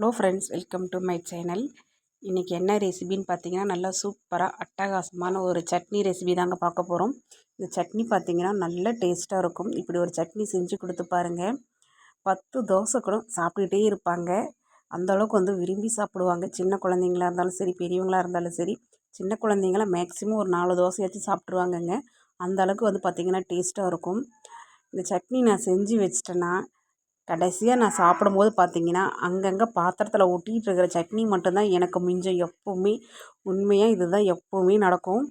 Hello friends welcome to my channel இன்றைக்கி என்ன ரெசிபின்னு பார்த்தீங்கன்னா நல்லா சூப்பராக அட்டகாசமான ஒரு சட்னி ரெசிபி தாங்க பார்க்க போகிறோம் இந்த சட்னி பார்த்தீங்கன்னா நல்ல டேஸ்ட்டாக இருக்கும். இப்படி ஒரு சட்னி செஞ்சு கொடுத்து பாருங்கள் பத்து தோசை கூட சாப்பிட்டுக்கிட்டே இருப்பாங்க. அந்தளவுக்கு வந்து விரும்பி சாப்பிடுவாங்க. சின்ன குழந்தைங்களா இருந்தாலும் சரி பெரியவங்களாக இருந்தாலும் சரி சின்ன குழந்தைங்களாம் மேக்ஸிமம் ஒரு நாலு தோசையாச்சும் சாப்பிட்ருவாங்கங்க அந்த அளவுக்கு வந்து பார்த்திங்கன்னா டேஸ்ட்டாக இருக்கும். இந்த சட்னி நான் செஞ்சு வச்சிட்டேன்னா கடைசியாக நான் சாப்பிடும்போது பார்த்தீங்கன்னா அங்கங்கே பாத்திரத்தில் ஒட்டிகிட்டு இருக்கிற சட்னி மட்டும்தான் எனக்கு மிஞ்சம் எப்போவுமே. உண்மையாக இதுதான் எப்போவுமே நடக்கும்.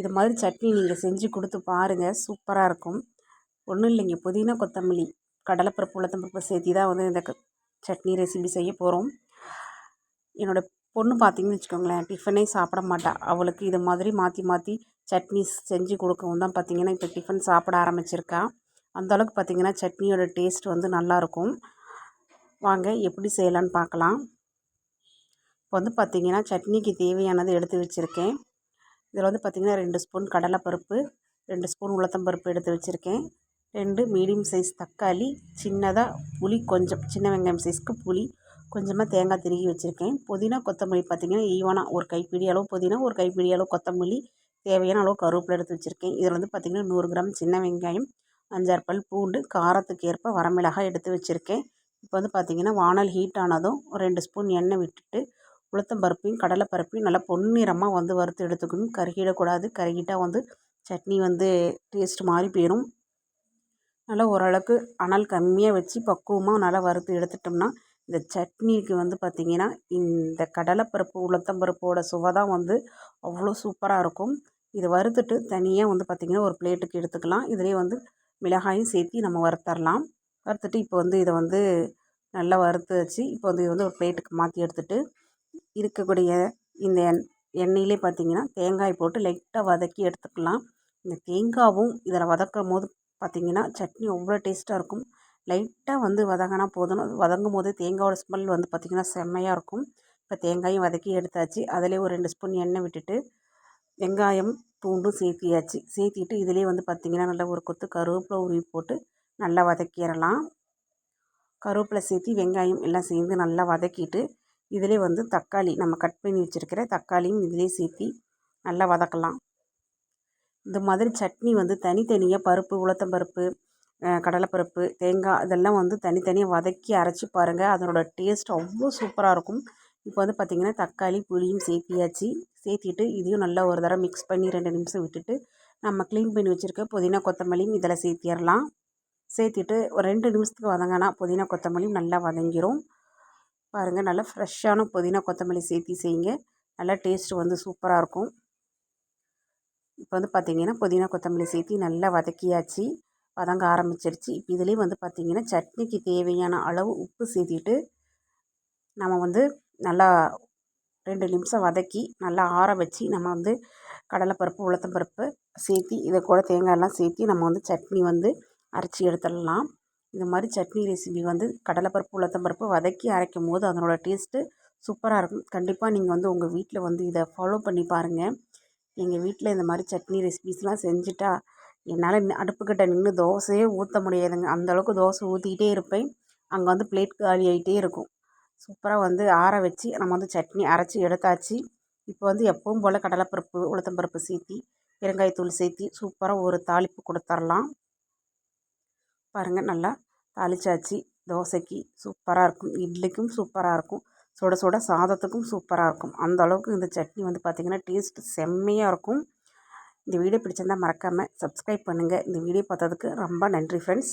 இது மாதிரி சட்னி நீங்கள் செஞ்சு கொடுத்து பாருங்கள் சூப்பராக இருக்கும். ஒன்றும் இல்லைங்க. புதினா கொத்தமல்லி கடலைப்பருப்பு உளுத்தம்பருப்பு சேர்த்தி தான் வந்து இந்த சட்னி ரெசிபி செய்ய போகிறோம் என்னோடய பொண்ணு பார்த்திங்கன்னு வச்சுக்கோங்களேன் டிஃபனே சாப்பிட மாட்டாள் அவளுக்கு இது மாதிரி மாற்றி மாற்றி சட்னி செஞ்சு கொடுக்கவும் தான் பார்த்திங்கன்னா இப்போ டிஃபன் சாப்பிட ஆரம்பிச்சிருக்கா. அந்தளவுக்கு பார்த்திங்கன்னா சட்னியோட டேஸ்ட் வந்து நல்லாயிருக்கும். வாங்க எப்படி செய்யலான்னு பார்க்கலாம். இப்போ வந்து பார்த்திங்கன்னா சட்னிக்கு தேவையானது எடுத்து வச்சுருக்கேன். இதில் வந்து பார்த்திங்கன்னா ரெண்டு ஸ்பூன் கடலைப்பருப்பு ரெண்டு ஸ்பூன் உளுத்தம்பருப்பு எடுத்து வச்சுருக்கேன். ரெண்டு மீடியம் சைஸ் தக்காளி சின்னதாக புளி கொஞ்சம் சின்ன வெங்காயம் சைஸ்க்கு புளி கொஞ்சமாக தேங்காய் திருகி வச்சுருக்கேன். புதினா கொத்தமல்லி பார்த்திங்கன்னா ஈவனாக ஒரு கைப்பிடி அளவு புதினா ஒரு கைப்பிடி அளவு கொத்தமல்லி தேவையான அளவு கருவேப்பிலை எடுத்து வச்சுருக்கேன். இதில் வந்து பார்த்திங்கன்னா நூறு கிராம் சின்ன வெங்காயம் அஞ்சாறு பல் பூண்டு காரத்துக்கு ஏற்ப வரமிளகாய் எடுத்து வச்சுருக்கேன். இப்போ வந்து பார்த்திங்கன்னா வானல் ஹீட் ஆனதும் ஒரு ரெண்டு ஸ்பூன் எண்ணெய் விட்டுட்டு உளுத்தம் பருப்பையும் நல்லா பொன்னிறமாக வந்து வறுத்து எடுத்துக்கணும். கருகிடக்கூடாது. கருகிட்டால் வந்து சட்னி வந்து டேஸ்ட் மாறி போயிடும் நல்லா ஓரளவுக்கு அனல் கம்மியாக வச்சு பக்குவமாக நல்லா வறுத்து எடுத்துட்டோம்னா இந்த சட்னிக்கு வந்து பார்த்திங்கன்னா இந்த கடலைப்பருப்பு உளுத்தம்பருப்போட சுவை தான் வந்து அவ்வளோ சூப்பராக இருக்கும். இதை வறுத்துட்டு தனியாக வந்து பார்த்திங்கன்னா ஒரு பிளேட்டுக்கு எடுத்துக்கலாம். இதிலே வந்து மிளகாயும் சேர்த்து நம்ம வறுத்தரலாம். வறுத்துட்டு இப்போ வந்து இதை வந்து நல்லா வறுத்து வச்சு இப்போ வந்து இது வந்து ஒரு பிளேட்டுக்கு மாற்றி எடுத்துகிட்டு இருக்கக்கூடிய இந்த எண் எண்ணெயிலே பார்த்திங்கன்னா தேங்காய் போட்டு லைட்டாக வதக்கி எடுத்துக்கலாம். இந்த தேங்காவும் இதில் வதக்கும் போது பார்த்திங்கன்னா சட்னி அவ்வளோ டேஸ்ட்டாக இருக்கும். லைட்டாக வந்து வதங்கினா போதும். வதங்கும் போது தேங்காயோட ஸ்மெல் வந்து பார்த்திங்கன்னா செம்மையாக இருக்கும். இப்போ தேங்காயும் வதக்கி எடுத்தாச்சு. அதிலே ஒரு ரெண்டு ஸ்பூன் எண்ணெய் விட்டுட்டு வெங்காயம் பூண்டும் சேர்த்தியாச்சு. சேர்த்திட்டு இதிலே வந்து பார்த்திங்கன்னா நல்லா ஒரு கொத்து கருவேப்பிலை உருவி போட்டு நல்லா வதக்கிடலாம். கருவேப்பிலை சேர்த்தி வெங்காயம் எல்லாம் சேர்ந்து நல்லா வதக்கிட்டு இதிலே வந்து தக்காளி நம்ம கட் பண்ணி வச்சுருக்கிற தக்காளியும் இதிலே சேர்த்தி நல்லா வதக்கலாம். இந்த மாதிரி சட்னி வந்து தனித்தனியாக பருப்பு உளுத்தம்பருப்பு கடலைப்பருப்பு தேங்காய் இதெல்லாம் வந்து தனித்தனியாக வதக்கி அரைச்சி பாருங்கள் அதனோட டேஸ்ட் அவ்வளோ சூப்பராக இருக்கும். இப்போ வந்து பார்த்திங்கன்னா தக்காளி புளியும் சேர்த்தியாச்சு. சேர்த்திட்டு இதையும் நல்லா ஒரு தடவை மிக்ஸ் பண்ணி ரெண்டு நிமிஷம் விட்டுட்டு நம்ம க்ளீன் பண்ணி வச்சுருக்க புதினா கொத்தமல்லியும் இதில் சேர்த்திடலாம். சேர்த்திட்டு ஒரு ரெண்டு நிமிஷத்துக்கு வதங்கினா புதினா கொத்தமல்லியும் நல்லா வதங்கிடும் பாருங்கள் நல்லா ஃப்ரெஷ்ஷான புதினா கொத்தமல்லி சேர்த்தி செய்யுங்க. நல்லா டேஸ்ட்டு வந்து சூப்பராக இருக்கும். இப்போ வந்து பார்த்திங்கன்னா புதினா கொத்தமல்லி சேர்த்தி நல்லா வதக்கியாச்சு. வதங்க ஆரம்பிச்சிருச்சு. இப்போ இதுலேயும் வந்து பார்த்திங்கன்னா சட்னிக்கு தேவையான அளவு உப்பு சேர்த்திட்டு நம்ம வந்து நல்லா ரெண்டு நிமிஷம் வதக்கி நல்லா ஆற வச்சு நம்ம வந்து கடலைப்பருப்பு உளுத்தம்பருப்பு சேர்த்தி இதை கூட தேங்காயெல்லாம் சேர்த்தி நம்ம வந்து சட்னி வந்து அரைச்சி எடுத்துடலாம். இந்த மாதிரி சட்னி ரெசிபி வந்து கடலைப்பருப்பு உளுத்தம்பருப்பு வதக்கி அரைக்கும் போது அதனோட டேஸ்ட்டு சூப்பராக இருக்கும். கண்டிப்பாக நீங்கள் வந்து உங்கள் வீட்டில் வந்து இதை ஃபாலோ பண்ணி பாருங்கள் எங்கள் வீட்டில் இந்த மாதிரி சட்னி ரெசிபிஸ்லாம் செஞ்சுட்டா என்னால் அடுப்புக்கிட்ட நின்று தோசையே ஊற்ற முடியாதுங்க. அந்தளவுக்கு தோசை ஊற்றிக்கிட்டே இருப்பேன். அங்கே வந்து பிளேட் காலி ஆகிட்டே இருக்கும். சூப்பராக வந்து ஆற வச்சு நம்ம வந்து சட்னி அரைச்சி எடுத்தாச்சு. இப்போ வந்து எப்பவும் போல் கடலைப்பருப்பு உளுத்தம்பருப்பு சேர்த்தி பெருங்காயத்தூள் சேர்த்தி சூப்பராக ஒரு தாளிப்பு கொடுத்துர்லாம். பாருங்கள் நல்லா தாளிச்சாச்சு. தோசைக்கு சூப்பராக இருக்கும். இட்லிக்கும் சூப்பராக இருக்கும். சுட சுட சாதத்துக்கும் சூப்பராக இருக்கும். அந்த அளவுக்கு இந்த சட்னி வந்து பார்த்திங்கன்னா டேஸ்ட்டு செம்மையாக இருக்கும். இந்த வீடியோ பிடிச்சிருந்தால் மறக்காமல் சப்ஸ்கிரைப் பண்ணுங்கள் இந்த வீடியோ பார்த்ததுக்கு ரொம்ப நன்றி ஃப்ரெண்ட்ஸ்